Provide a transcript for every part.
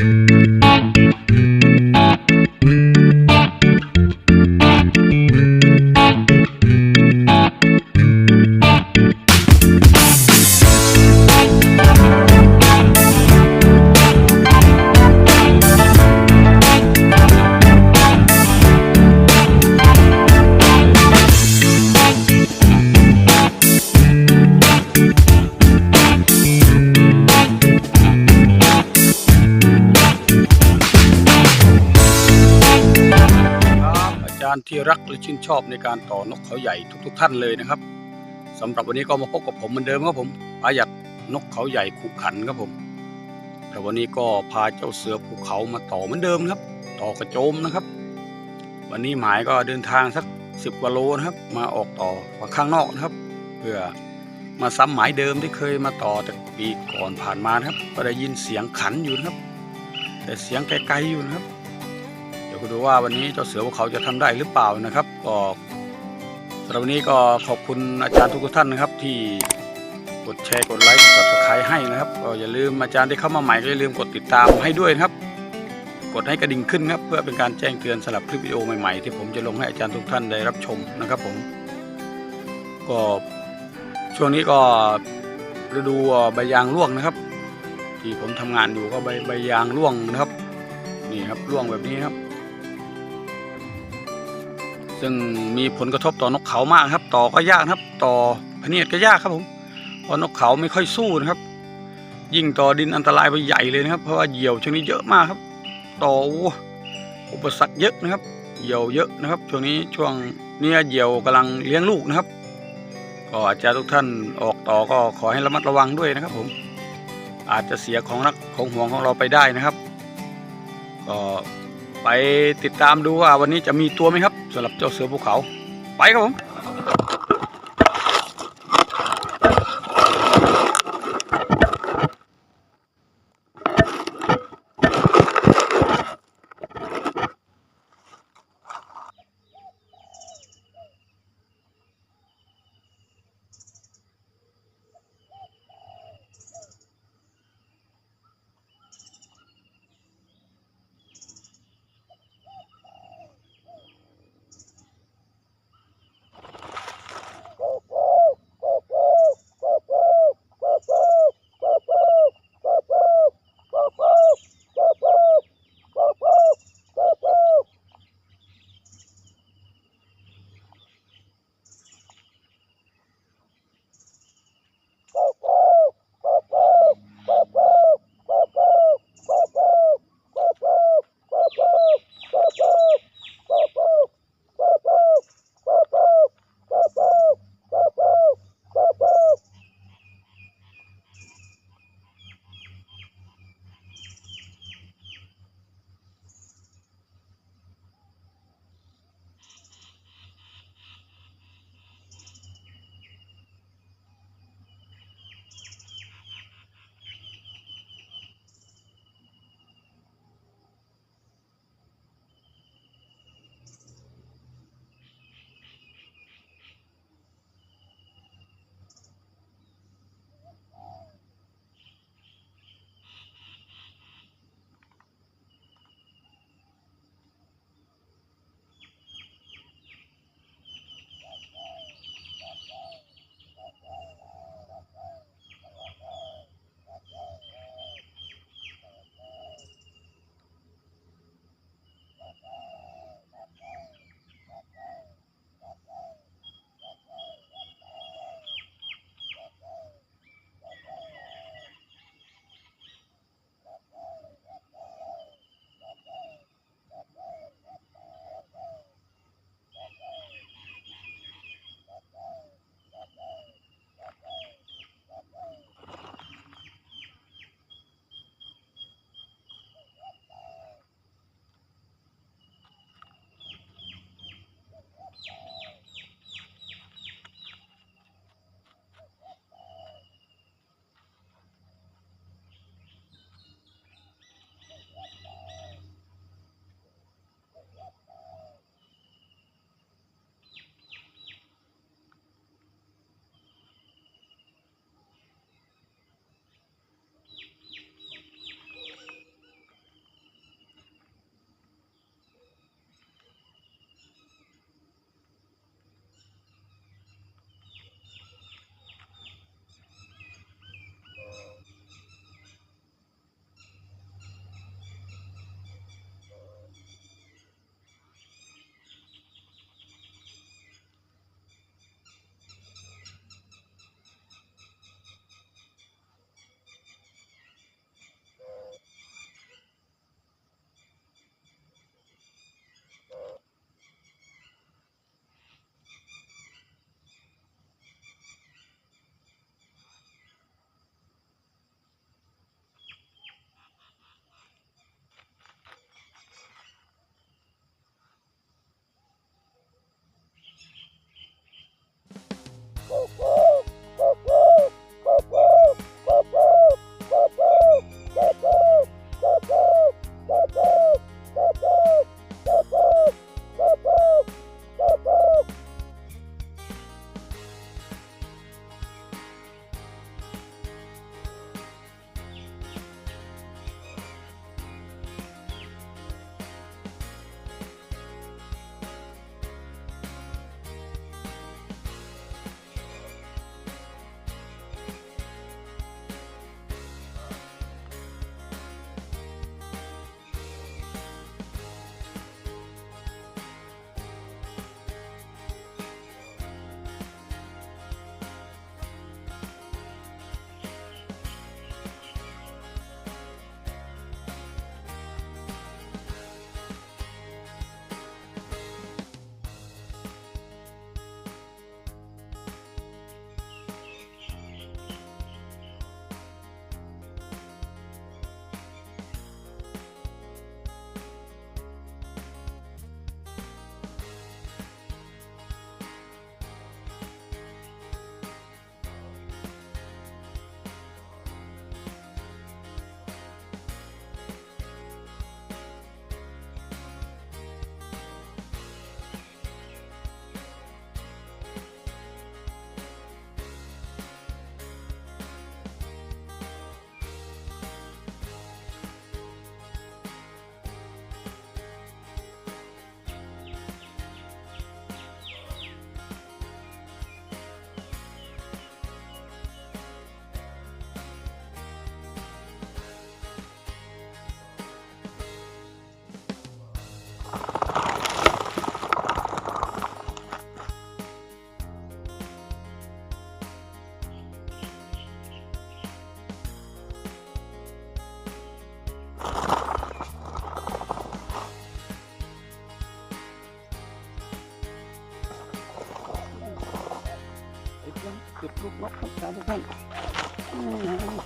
ครัาจารย์ที่รักและชื่นชอบในการต่อนกเขาใหญ่ทุก ๆ ท่านเลยนะครับสำหรับวันนี้ก็มาพบกับผมเหมือนเดิมครับผมอายัดนกเขาใหญ่ขุขันครับผมแต่วันนี้ก็พาเจ้าเสือภูเขามาต่อเหมือนเดิมครับ ต่อกระโจมนะครับ วันนี้หมายก็เดินทางสักสิบกว่าโลนะครับ มาออกต่อมาข้างนอกนะครับ เพื่อมาซ้ำหมายเดิมที่เคยมาต่อแต่ปีก่อนผ่านมานะครับ ก็ได้ยินเสียงขันอยู่นะครับ แต่เสียงไกลๆอยู่นะครับ ยวก็ดูว่าวันนี้เจ้าเสือพวกเขาจะทำได้หรือเปล่านะครับก็สำหรับวันนี้ก็ขอบคุณอาจารย์ทุกท่านนะครับ ที่กดแชร์กดไลค์กด subscribe ให้นะครับก็อย่าลืมอาจารย์ที่เข้ามาใหม่ก็อย่าลืมกดติดตามให้ด้วยนะครับ กดให้กระดิ่งขึ้นครับเพื่อเป็นการแจ้งเตือนสำหรับคลิปวิดีโอใหม่ๆ ที่ผมจะลงให้อาจารย์ทุกท่านได้รับชมนะครับ ผม ก็ช่วงนี้ก็ฤดูใบยางร่วงนะครับ ที่ผมทำงานอยู่ก็ใบใบยางร่วงนะครับนี่ครับร่วงแบบนี้ครับ ซึ่งมีผลกระทบต่อนกเขามากครับ ต่อก็ยากครับ ต่อพเนียดก็ยากครับผมเพราะนกเขาไม่ค่อยสู้นะครับ ยิ่งต่อดินอันตรายไปใหญ่เลยนะครับ เพราะว่าเหยี่ยวช่วงนี้เยอะมากครับ ต่ออุปสรรคเยอะนะครับ เหยี่ยวเยอะนะครับช่วงนี้ช่วงเนี้ยเหยี่ยวกำลังเลี้ยงลูกนะครับก็อาจารย์ทุกท่านออกต่อก็ขอให้ระมัดระวังด้วยนะครับผม อาจจะเสียของรักของห่วงของเราไปได้นะครับ ก็ไปติดตามดูว่าวันนี้จะมีตัวไหมครับ สำหรับเจ้าเสือภูเขา ไปครับผม นกครับครับทุกท่านอืม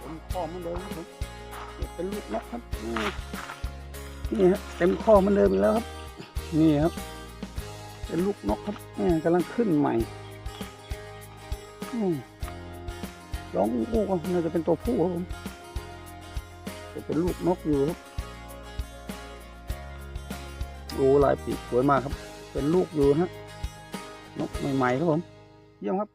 เป็นข้อเหมันเดิมครับเป็นลูกนกครับ นี่ครับเต็มข้อเหมันเดิมแล้วครับ นี่ครับ เป็นลูกนกครับแม่กำลังขึ้นใหม่ร้องอู้ก็น่าจะเป็นตัวผู้ครับผมจะเป็นลูกนกอยู่ครับ ดูลายปีกสวยมากครับ เป็นลูกอยู่ฮะนกใหม่ๆครับผม เยี่ยมครับ